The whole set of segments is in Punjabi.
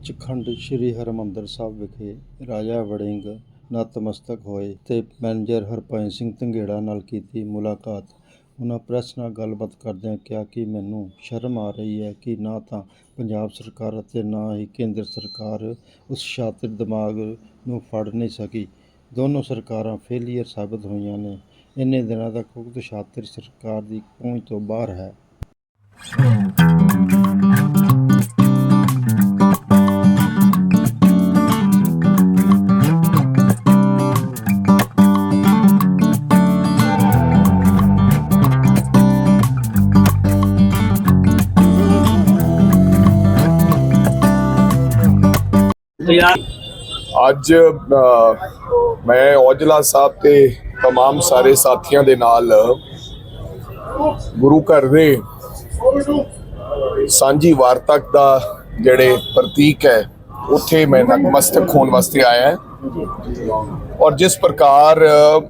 ਸੱਚਖੰਡ ਸ੍ਰੀ ਹਰਿਮੰਦਰ ਸਾਹਿਬ ਵਿਖੇ ਰਾਜਾ ਵੜਿੰਗ ਨਤਮਸਤਕ ਹੋਏ ਤੇ ਮੈਨੇਜਰ ਹਰਪਾਲ ਸਿੰਘ ਧੰਗੇੜਾ ਨਾਲ ਕੀਤੀ ਮੁਲਾਕਾਤ। ਉਹਨਾਂ ਪ੍ਰੈਸ ਨਾਲ ਗੱਲਬਾਤ ਕਰਦਿਆਂ ਕਿਹਾ ਕਿ ਮੈਨੂੰ ਸ਼ਰਮ ਆ ਰਹੀ ਹੈ ਕਿ ਨਾ ਤਾਂ ਪੰਜਾਬ ਸਰਕਾਰ ਅਤੇ ਨਾ ਹੀ ਕੇਂਦਰ ਸਰਕਾਰ ਉਸ ਸ਼ਾਤਿਰ ਦਿਮਾਗ ਨੂੰ ਫੜ ਨਹੀਂ ਸਕੀ। ਦੋਨੋਂ ਸਰਕਾਰਾਂ ਫੇਲੀਅਰ ਸਾਬਤ ਹੋਈਆਂ ਨੇ। ਇੰਨੇ ਦਿਨਾਂ ਤੱਕ ਉਕਤ ਸ਼ਾਤਿਰ ਸਰਕਾਰ ਦੀ ਪਹੁੰਚ ਤੋਂ ਬਾਹਰ ਹੈ। ਅੱਜ ਅ, ਮੈਂ ਔਜਲਾ ਸਾਹਿਬ ਤੇ तमाम ਸਾਰੇ ਸਾਥੀਆਂ ਦੇ ਨਾਲ ਗੁਰੂ ਘਰ ਦੇ ਸਾਂਝੀ ਵਾਰਤਕ ਦਾ ਜਿਹੜੇ ਪ੍ਰਤੀਕ ਹੈ ਉੱਥੇ ਮੈਂ ਨਤਮਸਤਕ ਹੋਣ ਵਾਸਤੇ ਆਇਆ ਹਾਂ ਔਰ ਜਿਸ ਪ੍ਰਕਾਰ ਅ,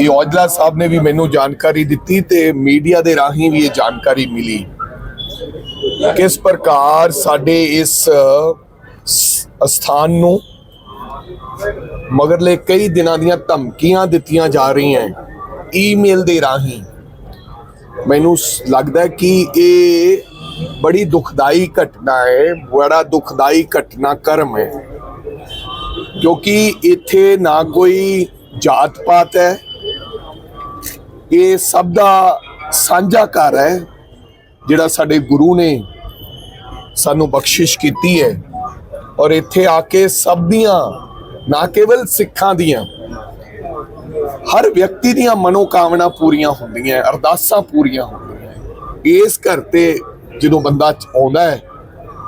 ਇਹ ਔਜਲਾ ਸਾਹਿਬ ਨੇ ਵੀ ਮੈਨੂੰ ਜਾਣਕਾਰੀ ਦਿੱਤੀ ਤੇ ਮੀਡੀਆ ਦੇ ਰਾਹੀਂ ਵੀ ਇਹ ਜਾਣਕਾਰੀ ਮਿਲੀ ਕਿਸ ਪ੍ਰਕਾਰ ਸਾਡੇ ਇਸ ਅ, ਸ- ਸਥਾਨ ਨੂੰ ਮਗਰਲੇ ਕਈ ਦਿਨਾਂ ਦੀਆਂ ਧਮਕੀਆਂ ਦਿੱਤੀਆਂ ਜਾ ਰਹੀਆਂ ਈਮੇਲ ਦੇ ਰਾਹੀਂ। ਮੈਨੂੰ ਲੱਗਦਾ ਕਿ ਇਹ ਬੜੀ ਦੁਖਦਾਈ ਘਟਨਾ ਹੈ, ਬੜਾ ਦੁਖਦਾਈ ਘਟਨਾ ਕਰਮ ਹੈ। ਕਿਉਂਕਿ ਇੱਥੇ ਨਾ ਕੋਈ ਜਾਤ ਪਾਤ ਹੈ, ਇਹ ਸਭ ਦਾ ਸਾਂਝਾ ਘਰ ਹੈ, ਜਿਹੜਾ ਸਾਡੇ ਗੁਰੂ ਨੇ ਸਾਨੂੰ ਬਖਸ਼ਿਸ਼ ਕੀਤੀ ਹੈ। ਔਰ ਇੱਥੇ ਆ ਕੇ ਸਭ ਦੀਆਂ ਨਾ ਕੇਵਲ ਸਿੱਖਾਂ ਦੀਆਂ, ਹਰ ਵਿਅਕਤੀ ਦੀਆਂ ਮਨੋਕਾਮਨਾ ਪੂਰੀਆਂ ਹੁੰਦੀਆਂ, ਅਰਦਾਸਾਂ ਪੂਰੀਆਂ ਹੁੰਦੀਆਂ ਇਸ ਘਰ ਤੇ ਜਦੋਂ ਬੰਦਾ ਚ- ਆਉਂਦਾ ਹੈ,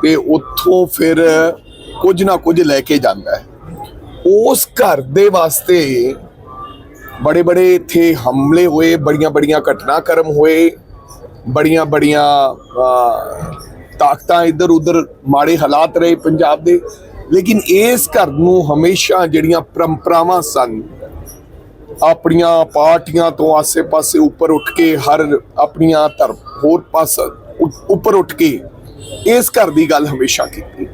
ਤੇ ਉੱਥੋਂ ਫਿਰ ਕੁਝ ਨਾ ਕੁਝ ਲੈ ਕੇ ਜਾਂਦਾ ਹੈ। ਉਸ ਘਰ ਦੇ ਵਾਸਤੇ ਬੜੇ ਬੜੇ ਇੱਥੇ ਹਮਲੇ ਹੋਏ ਬੜੀਆਂ ਬੜੀਆਂ ਘਟਨਾਕ੍ਰਮ ਹੋਏ ਬੜੀਆਂ ਬੜੀਆਂ ਤਾਕਤਾਂ ਇੱਧਰ ਉੱਧਰ ਮਾੜੇ ਹਾਲਾਤ ਰਹੇ ਪੰਜਾਬ ਦੇ। ਲੇਕਿਨ ਇਸ ਘਰ ਨੂੰ ਹਮੇਸ਼ਾ ਜਿਹੜੀਆਂ ਪਰੰਪਰਾਵਾਂ ਸਨ, ਆਪਣੀਆਂ ਪਾਰਟੀਆਂ ਤੋਂ ਆਸੇ-ਪਾਸੇ ਉੱਪਰ ਉੱਠ ਕੇ ਹਰ ਆਪਣੀਆਂ ਧਰਮ ਹੋਰ ਪਾਸ ਉੱਪਰ ਉੱਠ ਕੇ ਇਸ ਘਰ ਦੀ ਗੱਲ ਹਮੇਸ਼ਾ ਕੀਤੀ।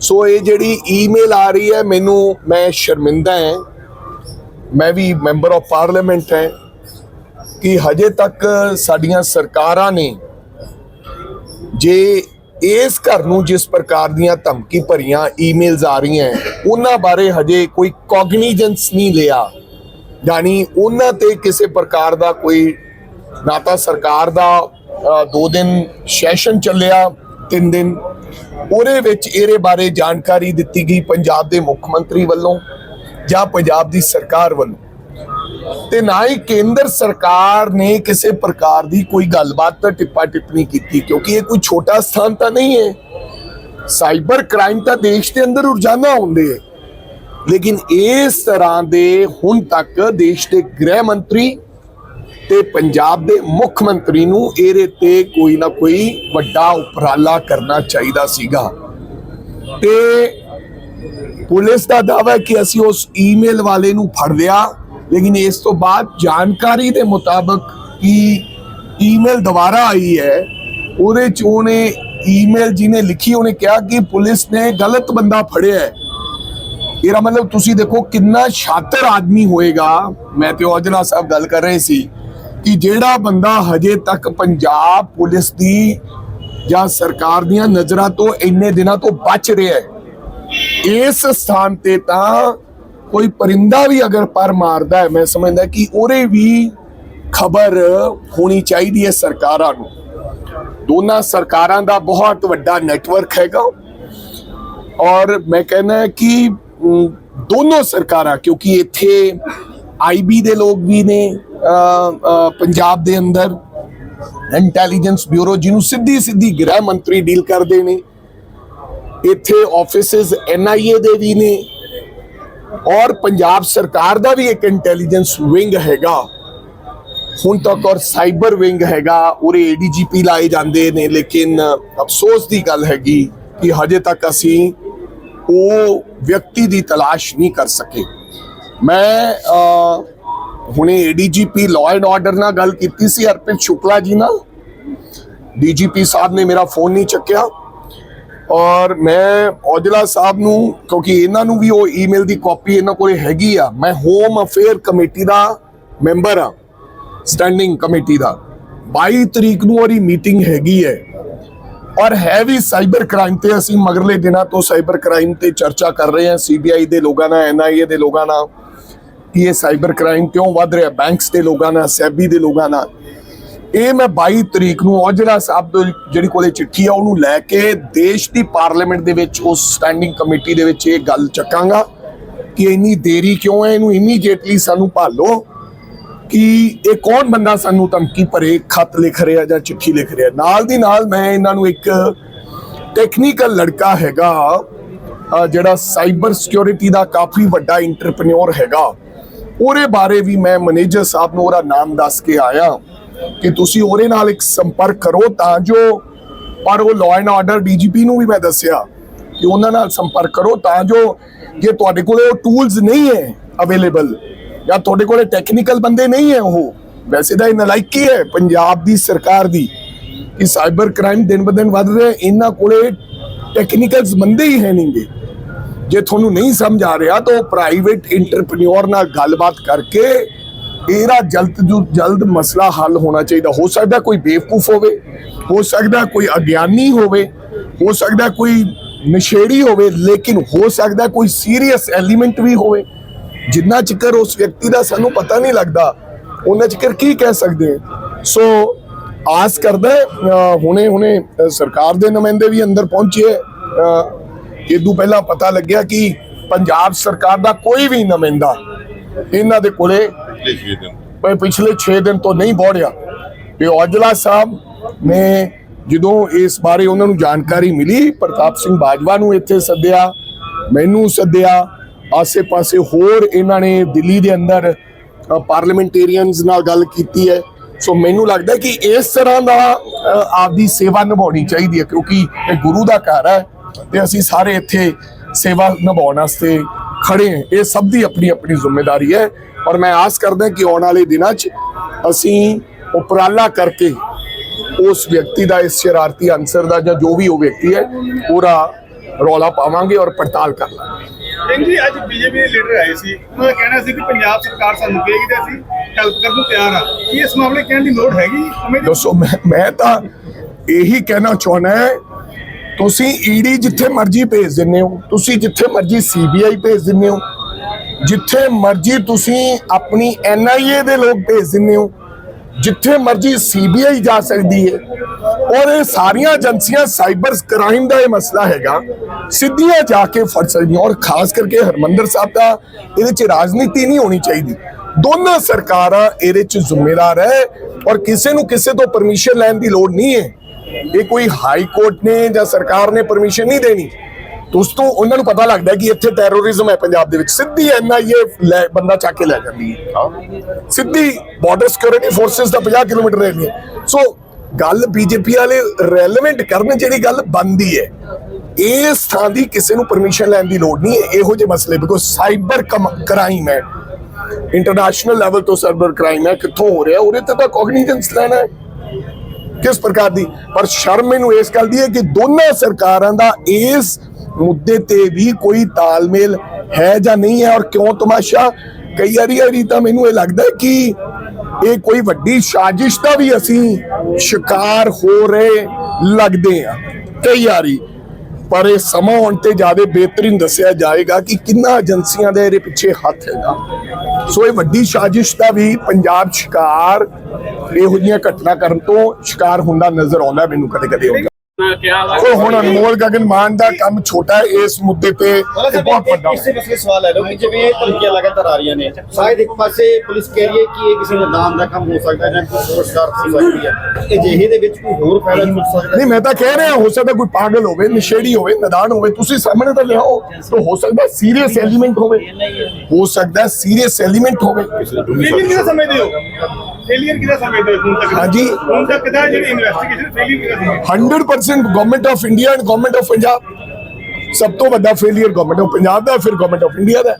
ਸੋ ਇਹ ਜਿਹੜੀ ਈਮੇਲ ਆ ਰਹੀ ਹੈ, ਮੈਨੂੰ, ਮੈਂ ਸ਼ਰਮਿੰਦਾ ਹਾਂ। ਮੈਂ ਵੀ ਮੈਂਬਰ ਆਫ ਪਾਰਲੀਮੈਂਟ ਹਾਂ ਕਿ ਹਜੇ ਤੱਕ ਸਾਡੀਆਂ ਸਰਕਾਰਾਂ ਨੇ ਜੇ ਇਸ ਘਰ ਨੂੰ ਜਿਸ ਪ੍ਰਕਾਰ ਦੀਆਂ ਧਮਕੀ ਭਰੀਆਂ ਈਮੇਲਸ ਆ ਰਹੀਆਂ ਉਹਨਾਂ ਬਾਰੇ ਹਜੇ ਕੋਈ ਕੌਗਨੀਜੈਂਸ ਨਹੀਂ ਲਿਆ। ਯਾਨੀ ਉਹਨਾਂ ਤੇ ਕਿਸੇ ਪ੍ਰਕਾਰ ਦਾ ਕੋਈ ਨਾ ਤਾਂ ਸਰਕਾਰ ਦਾ ਅ, ਦੋ ਦਿਨ ਸੈਸ਼ਨ ਚੱਲਿਆ ਤਿੰਨ ਦਿਨ। ਉਹਦੇ ਵਿੱਚ ਇਹਦੇ ਬਾਰੇ ਜਾਣਕਾਰੀ ਦਿੱਤੀ ਗਈ ਪੰਜਾਬ ਦੇ ਮੁੱਖ ਮੰਤਰੀ ਵੱਲੋਂ ਜਾਂ ਪੰਜਾਬ ਦੀ ਸਰਕਾਰ ਵੱਲੋਂ। ਤੇ ਨਾ ਹੀ ਕੇਂਦਰ ਸਰਕਾਰ ਨੇ ਕਿਸੇ ਪ੍ਰਕਾਰ ਦੀ ਕੋਈ ਗੱਲਬਾਤ ਤੇ ਟਿੱਪਾ ਟਿੱਪਣੀ ਕੀਤੀ, ਕਿਉਂਕਿ ਇਹ ਕੋਈ ਛੋਟਾ ਸਥਾਨ ਤਾਂ ਨਹੀਂ ਹੈ। ਸਾਈਬਰ ਕ੍ਰਾਈਮ ਤਾਂ ਦੇਸ਼ ਦੇ ਅੰਦਰ ਰੋਜ਼ਾਨਾ ਹੁੰਦੇ ਹੈ। ਲੇਕਿਨ ਇਸ ਤਰ੍ਹਾਂ ਦੇ ਹੁਣ ਤੱਕ ਦੇਸ਼ ਦੇ ਗ੍ਰਹਿ ਮੰਤਰੀ ਤੇ ਪੰਜਾਬ ਦੇ ਮੁੱਖ ਮੰਤਰੀ ਨੂੰ ਇਹਦੇ ਤੇ ਕੋਈ ਨਾ ਕੋਈ ਵੱਡਾ ਉਪਰਾਲਾ ਕਰਨਾ ਚਾਹੀਦਾ ਸੀਗਾ। ਤੇ ਪੁਲਿਸ ਦਾ ਦਾਅਵਾ ਕਿ ਅਸੀਂ ਉਸ ਈਮੇਲ ਵਾਲੇ ਨੂੰ ਫੜ ਲਿਆ। ਲੇਕਿਨ ਇਸ ਤੋਂ ਬਾਅਦ ਜਾਣਕਾਰੀ ਦੇ ਮੁਤਾਬਕ ਕਿ ਈਮੇਲ ਦੁਬਾਰਾ ਆਈ ਹੈ, ਉਹਦੇ ਚ ਉਹਨੇ ਈਮੇਲ ਜਿਹਨੇ ਲਿਖੀ, ਉਹਨੇ ਕਿਹਾ ਕਿ ਪੁਲਿਸ ਨੇ ਗਲਤ ਬੰਦਾ ਫੜਿਆ ਹੈ। ਇਹਦਾ ਮਤਲਬ ਤੁਸੀਂ ਦੇਖੋ ਕਿੰਨਾ ਸ਼ਾਤਰ ਆਦਮੀ ਹੋਏਗਾ। ਮੈਂ ਤੇ ਔਜਲਾ ਸਾਹਿਬ ਗੱਲ ਕਰ ਰਹੇ ਸੀ ਕਿ ਜਿਹੜਾ ਬੰਦਾ ਹਜੇ ਤੱਕ ਪੰਜਾਬ ਪੁਲਿਸ ਦੀ ਜਾਂ ਸਰਕਾਰ ਦੀਆਂ ਨਜ਼ਰਾਂ ਤੋਂ ਇੰਨੇ ਦਿਨਾਂ ਤੋਂ ਬਚ ਰਿਹਾ ਹੈ, ਇਸ ਸਥਾਨ ਤੇ ਤਾਂ ਕੋਈ ਪਰਿੰਦਾ ਵੀ ਅਗਰ ਪਰ ਮਾਰਦਾ ਹੈ, ਮੈਂ ਸਮਝਦਾ ਕਿ ਉਹਦੇ ਵੀ ਖਬਰ ਹੋਣੀ ਚਾਹੀਦੀ ਹੈ ਸਰਕਾਰਾਂ ਨੂੰ। ਦੋਨਾਂ ਸਰਕਾਰਾਂ ਦਾ ਬਹੁਤ ਵੱਡਾ ਨੈਟਵਰਕ ਹੈਗਾ। ਔਰ ਮੈਂ ਕਹਿੰਦਾ ਕਿ ਦੋਨੋਂ ਸਰਕਾਰਾਂ, ਕਿਉਂਕਿ ਇੱਥੇ ਆਈਬੀ ਦੇ ਲੋਕ ਵੀ ਨੇ ਪੰਜਾਬ ਦੇ ਅੰਦਰ। ਇੰਟੈਲੀਜੈਂਸ ਬਿਊਰੋ ਜਿਹਨੂੰ ਸਿੱਧੀ ਸਿੱਧੀ ਗ੍ਰਹਿ ਮੰਤਰੀ ਡੀਲ ਕਰਦੇ ਨੇ। ਇੱਥੇ ਆਫਿਸਿਸ ਐਨਆਈਏ ਦੇ ਵੀ ਨੇ। ਔਰ ਪੰਜਾਬ ਸਰਕਾਰ ਦਾ ਵੀ ਇੱਕ ਇੰਟੈਲੀਜੈਂਸ ਵਿੰਗ ਹੈਗਾ। ਹੁਣ ਤੱਕ ਔਰ ਸਾਈਬਰ ਵਿੰਗ ਹੈਗਾ ਉਹਦੇ ਏਡੀਜੀਪੀ ਲਾਏ ਜਾਂਦੇ ਨੇ ਲੇਕਿਨ ਅਫਸੋਸ ਦੀ ਗੱਲ ਹੈਗੀ ਕਿ ਹਜੇ ਤੱਕ ਅਸੀਂ ਉਹ ਵਿਅਕਤੀ ਦੀ ਤਲਾਸ਼ ਨਹੀਂ ਕਰ ਸਕੇ। ਮੈਂ ਅਹ, ਹੁਣੇ ਏਡੀਜੀਪੀ ਲਾਅ ਐਂਡ ਆਰਡਰ ਨਾਲ ਗੱਲ ਕੀਤੀ ਸੀ ਅਰਪਿਤ ਸ਼ੁਕਲਾ ਜੀ ਨਾਲ। ਡੀਜੀਪੀ ਸਾਹਿਬ ਨੇ ਮੇਰਾ ਫੋਨ ਨਹੀਂ ਚੱਕਿਆ। ਔਰ ਮੈਂ ਔਜਲਾ ਸਾਹਿਬ ਨੂੰ, ਕਿਉਂਕਿ ਇਹਨਾਂ ਨੂੰ ਵੀ ਉਹ ਈਮੇਲ ਦੀ ਕਾਪੀ ਇਹਨਾਂ ਕੋਲੇ ਹੈਗੀ ਆ, ਮੈਂ ਹੋਮ ਅਫੇਅਰ ਕਮੇਟੀ ਦਾ ਮੈਂਬਰ ਆ ਸਟੈਂਡਿੰਗ ਕਮੇਟੀ ਦਾ। 22 ਤਰੀਕ ਨੂੰ ਉਹਦੀ ਮੀਟਿੰਗ ਹੈਗੀ ਹੈ। ਔਰ ਹੈ ਵੀ ਸਾਈਬਰ ਕ੍ਰਾਈਮ ਤੇ ਅਸੀਂ ਮਗਰਲੇ ਦਿਨਾਂ ਤੋਂ ਸਾਈਬਰ ਕ੍ਰਾਈਮ ਤੇ ਚਰਚਾ ਕਰ ਰਹੇ ਹਾਂ ਸੀਬੀਆਈ ਦੇ ਲੋਕਾਂ ਨਾਲ ਐਨਆਈਏ ਦੇ ਲੋਕਾਂ ਨਾਲ, ਕਿ ਇਹ ਸਾਈਬਰ ਕ੍ਰਾਈਮ ਕਿਉਂ ਵੱਧ ਰਿਹਾ ਬੈਂਕਸ ਦੇ ਲੋਕਾਂ ਨਾਲ ਸੈਬੀ ਦੇ ਲੋਕਾਂ ਨਾਲ। ਇਹ ਮੈਂ 22 ਤਰੀਕ ਨੂੰ ਔਜਲਾ ਸਾਹਿਬ ਤੋਂ ਜਿਹੜੀ ਕੋਲੇ ਚਿੱਠੀ ਆ, ਉਹਨੂੰ ਲੈ ਕੇ ਦੇਸ਼ ਦੀ ਪਾਰਲੀਮੈਂਟ ਦੇ ਵਿੱਚ ਉਸ ਸਟੈਂਡਿੰਗ ਕਮੇਟੀ ਦੇ ਵਿੱਚ ਇਹ ਗੱਲ ਚੱਕਾਂਗਾ ਕਿ ਇੰਨੀ ਦੇਰੀ ਕਿਉਂ ਹੈ? ਇਹਨੂੰ ਇਮੀਡੀਏਟਲੀ ਸਾਨੂੰ ਭਾਲੋ ਕਿ ਇਹ ਕੌਣ ਬੰਦਾ ਸਾਨੂੰ ਧਮਕੀ ਭਰੇ, ਖਤ ਲਿਖ ਰਿਹਾ ਜਾਂ ਚਿੱਠੀ ਲਿਖ ਰਿਹਾ? ਨਾਲ ਦੀ ਨਾਲ ਮੈਂ ਇਹਨਾਂ ਨੂੰ ਇੱਕ ਟੈਕਨੀਕਲ ਲੜਕਾ ਹੈਗਾ ਜਿਹੜਾ ਸਾਈਬਰ ਸਿਕਿਉਰਿਟੀ ਦਾ ਕਾਫੀ ਵੱਡਾ ਇੰਟਰਪ੍ਰੀਨਿਓਰ ਹੈਗਾ। ਉਹਦੇ ਬਾਰੇ ਵੀ ਮੈਂ ਮੈਨੇਜਰ ਸਾਹਿਬ ਨੂੰ ਉਹਦਾ ਨਾਮ ਦੱਸ ਕੇ ਆਇਆ। ਕਿ ਤੁਸੀਂ ਉਹਦੇ ਨਾਲ ਇੱਕ ਸੰਪਰਕ ਕਰੋ ਤਾਂ ਜੋ, ਪਰ ਉਹ ਲਾਅ ਐਂਡ ਆਰਡਰ ਡੀਜੀਪੀ ਨੂੰ ਵੀ ਮੈਂ ਦੱਸਿਆ ਕਿ ਉਹਨਾਂ ਨਾਲ ਸੰਪਰਕ ਕਰੋ ਤਾਂ ਜੋ ਜੇ ਤੁਹਾਡੇ ਕੋਲੇ ਉਹ ਟੂਲਸ ਨਹੀਂ ਹੈ ਅਵੇਲੇਬਲ ਜਾਂ ਤੁਹਾਡੇ ਕੋਲੇ ਟੈਕਨੀਕਲ ਬੰਦੇ ਨਹੀਂ ਹੈ ਉਹ, ਵੈਸੇ ਤਾਂ ਇਹ ਨਲਾਇਕੀ ਹੈ ਪੰਜਾਬ ਦੀ ਸਰਕਾਰ ਦੀ ਕਿ ਸਾਈਬਰ ਕ੍ਰਾਈਮ ਦਿਨ ਬ ਵੱਧ ਰਿਹਾ ਇਹਨਾਂ ਕੋਲੇ ਟੈਕਨੀਕਲਸ ਬੰਦੇ ਹੀ ਹੈ ਨਹੀਂਗੇ ਜੇ ਤੁਹਾਨੂੰ ਨਹੀਂ ਸਮਝ ਆ ਰਿਹਾ ਤਾਂ ਪ੍ਰਾਈਵੇਟ ਇੰਟਰਪ੍ਰੀਨਿਓਰ ਨਾਲ ਗੱਲਬਾਤ ਕਰਕੇ ਇਹਦਾ ਜਲਦ ਤੋਂ ਜਲਦ ਮਸਲਾ ਹੱਲ ਹੋਣਾ ਚਾਹੀਦਾ। ਹੋ ਸਕਦਾ ਕੋਈ ਬੇਵਕੂਫ ਹੋਵੇ, ਹੋ ਸਕਦਾ ਕੋਈ ਅਗਿਆਨੀ ਹੋਵੇ, ਹੋ ਸਕਦਾ ਕੋਈ ਨਸ਼ੇੜੀ ਹੋਵੇ, ਲੇਕਿਨ ਹੋ ਸਕਦਾ ਕੋਈ ਸੀਰੀਅਸ ਐਲੀਮੈਂਟ ਵੀ ਹੋਵੇ। ਜਿੰਨਾ ਚਿਕਰ ਉਸ ਵਿਅਕਤੀ ਦਾ ਸਾਨੂੰ ਪਤਾ ਨਹੀਂ ਲੱਗਦਾ, ਉਹਨਾਂ ਚਿਕਰ ਕੀ ਕਹਿ ਸਕਦੇ ਸੋ ਆਸ ਕਰਦਾ ਹੁਣੇ ਹੁਣੇ ਸਰਕਾਰ ਦੇ ਨੁਮਾਇੰਦੇ ਵੀ ਅੰਦਰ ਪਹੁੰਚੇ ਅਹ ਇਦੋਂ ਪਹਿਲਾਂ ਪਤਾ ਲੱਗਿਆ ਕਿ ਪੰਜਾਬ ਸਰਕਾਰ ਦਾ ਕੋਈ ਵੀ ਨੁਮਾਇੰਦਾ ਇਹਨਾਂ ਦੇ ਕੋਲੇ ਪਿਛਲੇ 6 ਦਿਨ। ਤੋਂ ਨਹੀਂ ਪਹੁੰਚਿਆ ਤੇ ਔਜਲਾ ਸਾਹਿਬ ਨੇ ਜਦੋਂ ਇਸ ਬਾਰੇ ਉਹਨਾਂ ਨੂੰ ਜਾਣਕਾਰੀ ਮਿਲੀ ਪ੍ਰਤਾਪ ਸਿੰਘ ਬਾਜਵਾ ਨੂੰ ਇੱਥੇ ਸੱਦਿਆ ਮੈਨੂੰ ਸੱਦਿਆ ਆਸੇ-ਪਾਸੇ ਹੋਰ ਇਹਨਾਂ ਨੇ ਦਿੱਲੀ ਦੇ ਅੰਦਰ ਪਾਰਲੀਮੈਂਟੇਰੀਅਨਸ ਨਾਲ ਗੱਲ ਕੀਤੀ ਹੈ। ਸੋ ਮੈਨੂੰ ਲੱਗਦਾ ਕਿ ਇਸ ਤਰ੍ਹਾਂ ਦਾ ਆਪਦੀ ਸੇਵਾ ਨਿਭਾਉਣੀ ਚਾਹੀਦੀ ਹੈ ਕਿਉਂਕਿ ਇਹ ਗੁਰੂ ਦਾ ਘਰ ਹੈ ਤੇ ਅਸੀਂ ਸਾਰੇ ਇੱਥੇ ਸੇਵਾ ਨਿਭਾਉਣ ਵਾਸਤੇ ਖੜੇ ਹਾਂ। ਇਹ ਸਭ ਦੀ ਆਪਣੀ ਆਪਣੀ ਜ਼ਿੰਮੇਵਾਰੀ ਹੈ। ਔਰ ਮੈਂ ਆਸ ਕਰਦਾ ਕਿ ਆਉਣ ਵਾਲੇ ਦਿਨਾਂ 'ਚ ਅਸੀਂ ਉਪਰਾਲਾ ਕਰਕੇ ਉਸ ਵਿਅਕਤੀ ਦਾ ਇਸ ਸ਼ਰਾਰਤੀ ਅਨਸਰ ਦਾ ਜਾਂ ਜੋ ਵੀ ਉਹ ਵਿਅਕਤੀ ਹੈ ਪੂਰਾ ਰੌਲਾ ਪਾਵਾਂਗੇ ਔਰ ਪੜਤਾਲ ਕਰ ਲਾਂਗੇ। ਸਿੰਘ ਜੀ ਅੱਜ ਬੀਜੇਪੀ ਦੇ ਲੀਡਰ ਆਏ ਸੀ। ਉਹਨਾਂ ਦਾ ਕਹਿਣਾ ਸੀ ਕਿ ਪੰਜਾਬ ਸਰਕਾਰ ਸਾਨੂੰ ਕਹੇਗੀ ਤੇ ਅਸੀਂ ਹੈਲਪ ਕਰਨ ਨੂੰ ਤਿਆਰ ਆ ਕੀ ਇਸ ਮਾਮਲੇ ਕਹਿਣ ਦੀ ਲੋੜ ਹੈਗੀ? ਦੱਸੋ ਮੈਂ ਮੈਂ ਤਾਂ ਇਹੀ ਕਹਿਣਾ ਚਾਹੁੰਦਾ ਹੈ ਤੁਸੀਂ ਈਡੀ ਜਿੱਥੇ ਮਰਜ਼ੀ ਭੇਜ ਦਿੰਦੇ ਹੋ, ਤੁਸੀਂ ਜਿੱਥੇ ਮਰਜ਼ੀ ਸੀਬੀਆਈ ਭੇਜ ਦਿੰਦੇ ਹੋ, ਜਿੱਥੇ ਮਰਜ਼ੀ ਤੁਸੀਂ ਆਪਣੀ ਐਨਆਈਏ ਦੇ ਲੋਕ ਭੇਜ ਦਿੰਦੇ ਹੋ, ਜਿੱਥੇ ਮਰਜ਼ੀ ਸੀਬੀਆਈ ਜਾ ਸਕਦੀ ਹੈ। ਔਰ ਇਹ ਸਾਰੀਆਂ ਏਜੰਸੀਆਂ ਸਾਈਬਰ ਕ੍ਰਾਈਮ ਦਾ ਇਹ ਮਸਲਾ ਹੈਗਾ, ਸਿੱਧੀਆਂ ਜਾ ਕੇ ਫੜ ਸਕਦੀਆਂ। ਔਰ ਖਾਸ ਕਰਕੇ ਹਰਮੰਦਰ ਸਾਹਿਬ ਦਾ ਇਹਦੇ ਚ ਰਾਜਨੀਤੀ ਨਹੀਂ ਹੋਣੀ ਚਾਹੀਦੀ। ਦੋਨਾਂ ਸਰਕਾਰਾਂ ਇਹਦੇ ਚ ਜ਼ਿੰਮੇਦਾਰ ਹੈ ਔਰ ਕਿਸੇ ਨੂੰ ਕਿਸੇ ਤੋਂ ਪਰਮਿਸ਼ਨ ਲੈਣ ਦੀ ਲੋੜ ਨਹੀਂ ਹੈ। ਇਹ ਕੋਈ ਹਾਈ ਕੋਰਟ ਨੇ ਜਾਂ ਸਰਕਾਰ ਨੇ ਪਰਮਿਸ਼ਨ ਨਹੀਂ ਦੇਣੀ ਦੋਸਤੋ ਉਹਨਾਂ ਨੂੰ ਪਤਾ ਲੱਗਦਾ ਕਿ ਇੱਥੇ ਟੈਰੋਰਿਜ਼ਮ ਹੈ ਪੰਜਾਬ ਦੇ ਵਿੱਚ। ਸਿੱਧੀ ਐਨਆਈਏ ਬੰਦਾ ਚੱਕ ਕੇ ਲੈ ਜਾਂਦੀ ਹੈ। ਸਿੱਧੀ ਬਾਰਡਰ ਸਿਕਿਉਰਿਟੀ ਫੋਰਸਸ ਦਾ 50 ਕਿਲੋਮੀਟਰ ਏਰੀਆ ਸੋ ਗੱਲ ਬੀਜੇਪੀ ਵਾਲੇ ਰੈਲੇਵੈਂਟ ਕਰਨ ਜਿਹੜੀ ਗੱਲ ਬੰਦੀ ਹੈ ਇਸ ਥਾਂ ਦੀ ਕਿਸੇ ਨੂੰ ਪਰਮਿਸ਼ਨ ਲੈਣ ਦੀ ਲੋੜ ਨਹੀਂ ਹੈ। ਇਹੋ ਜਿਹੇ ਮਸਲੇ ਬਿਕੋਜ਼ ਸਾਈਬਰ ਕ੍ਰਾਈਮ ਹੈ। ਇੰਟਰਨੈਸ਼ਨਲ ਲੈਵਲ ਤੋਂ ਸਾਈਬਰ ਕ੍ਰਾਈਮ ਹੈ ਕਿੱਥੋਂ ਹੋ ਰਿਹਾ ਉਹਦੇ ਤੇ ਤਾਂ ਕੋਗਨੀਜੈਂਸ ਲੈਣਾ ਹੈ। ਕਿਸ ਪ੍ਰਕਾਰ ਦੀ? ਪਰ ਸ਼ਰਮ ਮੈਨੂੰ ਇਸ ਗੱਲ ਦੀ ਹੈ ਕਿ ਦੋਨਾਂ ਸਰਕਾਰਾਂ ਦਾ ਇਸ ਮੁੱਦੇ ਤੇ ਵੀ ਕੋਈ ਤਾਲਮੇਲ ਹੈ ਜਾਂ ਨਹੀਂ ਹੈ ਔਰ ਕਿਉਂ ਤਮਾਸ਼ਾ? ਕਈ ਵਾਰੀ ਵਾਰੀ ਤਾਂ ਮੈਨੂੰ ਇਹ ਲੱਗਦਾ ਕਿ ਇਹ ਕੋਈ ਵੱਡੀ ਸਾਜ਼ਿਸ਼ ਦਾ ਵੀ ਅਸੀਂ ਸ਼ਿਕਾਰ ਹੋ ਰਹੇ ਲੱਗਦੇ ਆ ਕਈ ਵਾਰੀ ਪਰ ਇਹ ਸਮਾਂ ਆਉਣ ਤੇ ਜ਼ਿਆਦਾ ਬਿਹਤਰੀਨ ਦੱਸਿਆ ਜਾਏਗਾ ਕਿ ਕਿੰਨਾ ਏਜੰਸੀਆਂ ਦਾ ਇਹਦੇ ਪਿੱਛੇ ਹੱਥ ਹੈਗਾ। ਸੋ ਇਹ ਵੱਡੀ ਸਾਜ਼ਿਸ਼ ਦਾ ਵੀ ਪੰਜਾਬ ਸ਼ਿਕਾਰ ਇਹੋ ਜਿਹੀਆਂ ਘਟਨਾ ਕਰਨ ਤੋਂ ਸ਼ਿਕਾਰ ਹੁੰਦਾ ਨਜ਼ਰ ਆਉਂਦਾ ਮੈਨੂੰ ਕਦੇ ਕਦੇ ਉਹ ਹੁਣ ਅਨਮੋਲ ਗਗਨ ਮਾਨ ਦਾ ਕੰਮ ਛੋਟਾ ਹੈ ਇਸ ਮੁੱਦੇ ਤੇ ਇਹ ਬਹੁਤ ਵੱਡਾ ਹੈ। ਇਸੇ ਮਸਲੇ ਸਵਾਲ ਹੈ ਲੋ ਕਿ ਜਿਵੇਂ ਇਹ ਧਮਕੀਆਂ ਲਗਾਤਾਰ ਆ ਰਹੀਆਂ ਨੇ ਸ਼ਾਇਦ ਇੱਕ ਪਾਸੇ ਪੁਲਿਸ ਕਹਿ ਰਹੀ ਹੈ ਕਿ ਇਹ ਕਿਸੇ ਨਿਦਾਨ ਦਾ ਕੰਮ ਹੋ ਸਕਦਾ ਹੈ ਜਾਂ ਕੋਈ ਹੋਰ ਸ਼ਰਾਰਤ ਹੋ ਸਕਦੀ ਹੈ। ਇਹ ਜਿਹੇ ਦੇ ਵਿੱਚ ਕੋਈ ਹੋਰ ਫਾਇਦਾ ਚੁੱਕ ਸਕਦਾ ਨਹੀਂ ਮੈਂ ਤਾਂ ਕਹਿ ਰਿਹਾ ਹੋ ਸਕਦਾ ਕੋਈ ਪਾਗਲ ਹੋਵੇ ਨਸ਼ੇੜੀ ਹੋਵੇ ਨਦਾਨ ਹੋਵੇ ਤੁਸੀਂ ਸਾਹਮਣੇ ਤਾਂ ਲਿਆਓ ਤਾਂ ਹੋ ਸਕਦਾ ਸੀਰੀਅਸ ਐਲੀਮੈਂਟ ਹੋਵੇ। ਹੋ। ਸਕਦਾ ਸੀਰੀਅਸ ਐਲੀਮੈਂਟ ਹੋਵੇ। ਫੇਲਿਅਰ ਕਿਹਦਾ ਸਮਝਦੇ ਹੋ। ਫੇਲਿਅਰ ਕਿਹਦਾ ਸਮਝਦੇ ਹੋ ਹੁਣ ਤੱਕ? ਹਾਂਜੀ। ਹੁਣ ਤੱਕ ਦਾ ਜਿਹੜੀ ਇਨਵੈਸਟੀਗੇਸ਼ਨ ਫੇਲਿਅਰ ਕਿਹਦਾ ਸਮਝਦੇ 100% government of India and government of Punjab ਸਭ ਤੋਂ ਵੱਡਾ ਫੇਲਿਅਰ ਗਵਰਨਮੈਂਟ ਆਫ ਪੰਜਾਬ ਦਾ ਫਿਰ ਗਵਰਨਮੈਂਟ ਆਫ ਇੰਡੀਆ ਦਾ